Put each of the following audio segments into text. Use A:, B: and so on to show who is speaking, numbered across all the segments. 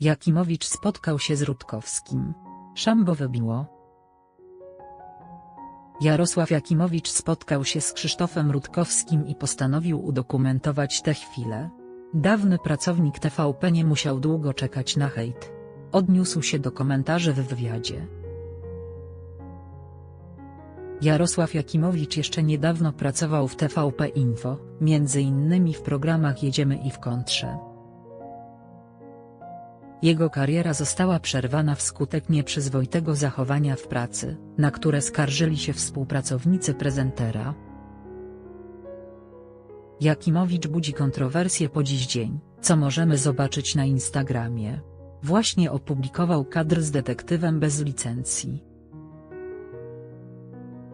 A: Jakimowicz spotkał się z Rutkowskim. Szambo wybiło. Jarosław Jakimowicz spotkał się z Krzysztofem Rutkowskim i postanowił udokumentować tę chwilę. Dawny pracownik TVP nie musiał długo czekać na hejt. Odniósł się do komentarzy w wywiadzie. Jarosław Jakimowicz jeszcze niedawno pracował w TVP Info, między innymi w programach Jedziemy i w Kontrze. Jego kariera została przerwana wskutek nieprzyzwoitego zachowania w pracy, na które skarżyli się współpracownicy prezentera. Jakimowicz budzi kontrowersje po dziś dzień, co możemy zobaczyć na Instagramie. Właśnie opublikował kadr z detektywem bez licencji.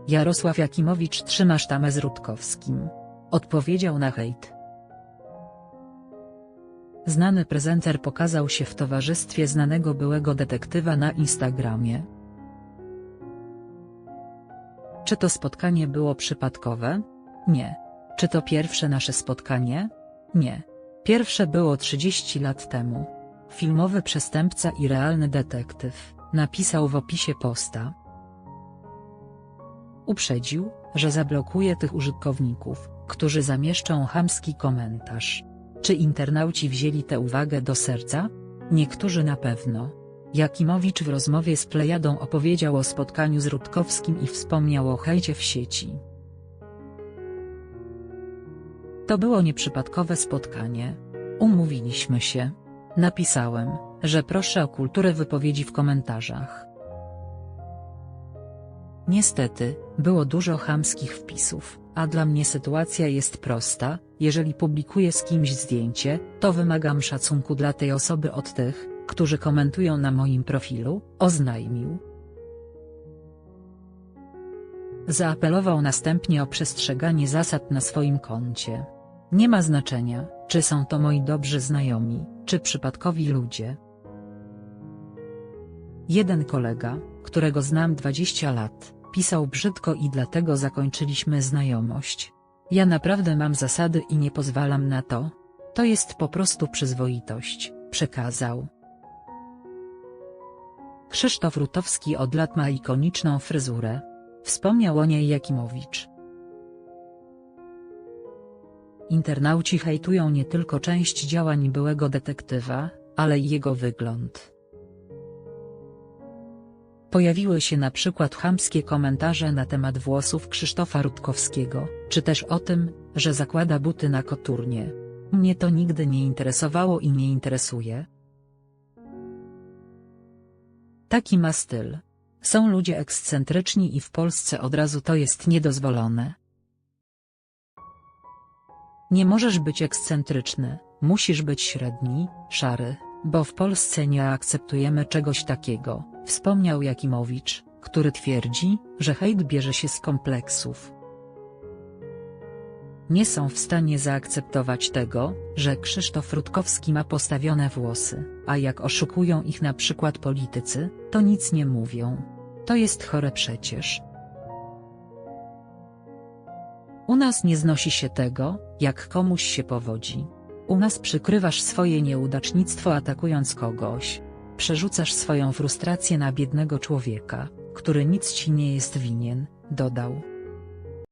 A: Jarosław Jakimowicz trzyma sztamę z Rutkowskim. Odpowiedział na hejt. Znany prezenter pokazał się w towarzystwie znanego byłego detektywa na Instagramie. Czy to spotkanie było przypadkowe? Nie. Czy to pierwsze nasze spotkanie? Nie. Pierwsze było 30 lat temu. Filmowy przestępca i realny detektyw, napisał w opisie posta. Uprzedził, że zablokuje tych użytkowników, którzy zamieszczą chamski komentarz. Czy internauci wzięli tę uwagę do serca? Niektórzy na pewno. Jakimowicz w rozmowie z Plejadą opowiedział o spotkaniu z Rutkowskim i wspomniał o hejcie w sieci. To było nieprzypadkowe spotkanie. Umówiliśmy się. Napisałem, że proszę o kulturę wypowiedzi w komentarzach. Niestety, było dużo chamskich wpisów, a dla mnie sytuacja jest prosta, jeżeli publikuję z kimś zdjęcie, to wymagam szacunku dla tej osoby od tych, którzy komentują na moim profilu, oznajmił. Zaapelował następnie o przestrzeganie zasad na swoim koncie. Nie ma znaczenia, czy są to moi dobrzy znajomi, czy przypadkowi ludzie. Jeden kolega, którego znam 20 lat, pisał brzydko i dlatego zakończyliśmy znajomość. Ja naprawdę mam zasady i nie pozwalam na to. To jest po prostu przyzwoitość, przekazał. Krzysztof Rutowski od lat ma ikoniczną fryzurę. Wspomniał o niej Jakimowicz. Internauci hejtują nie tylko część działań byłego detektywa, ale i jego wygląd. Pojawiły się na przykład chamskie komentarze na temat włosów Krzysztofa Rutkowskiego, czy też o tym, że zakłada buty na koturnie. Mnie to nigdy nie interesowało i nie interesuje. Taki ma styl. Są ludzie ekscentryczni i w Polsce od razu to jest niedozwolone. Nie możesz być ekscentryczny, musisz być średni, szary, bo w Polsce nie akceptujemy czegoś takiego, wspomniał Jakimowicz, który twierdzi, że hejt bierze się z kompleksów. Nie są w stanie zaakceptować tego, że Krzysztof Rutkowski ma postawione włosy, a jak oszukują ich na przykład politycy, to nic nie mówią. To jest chore przecież. U nas nie znosi się tego, jak komuś się powodzi. U nas przykrywasz swoje nieudacznictwo atakując kogoś. Przerzucasz swoją frustrację na biednego człowieka, który nic ci nie jest winien, dodał.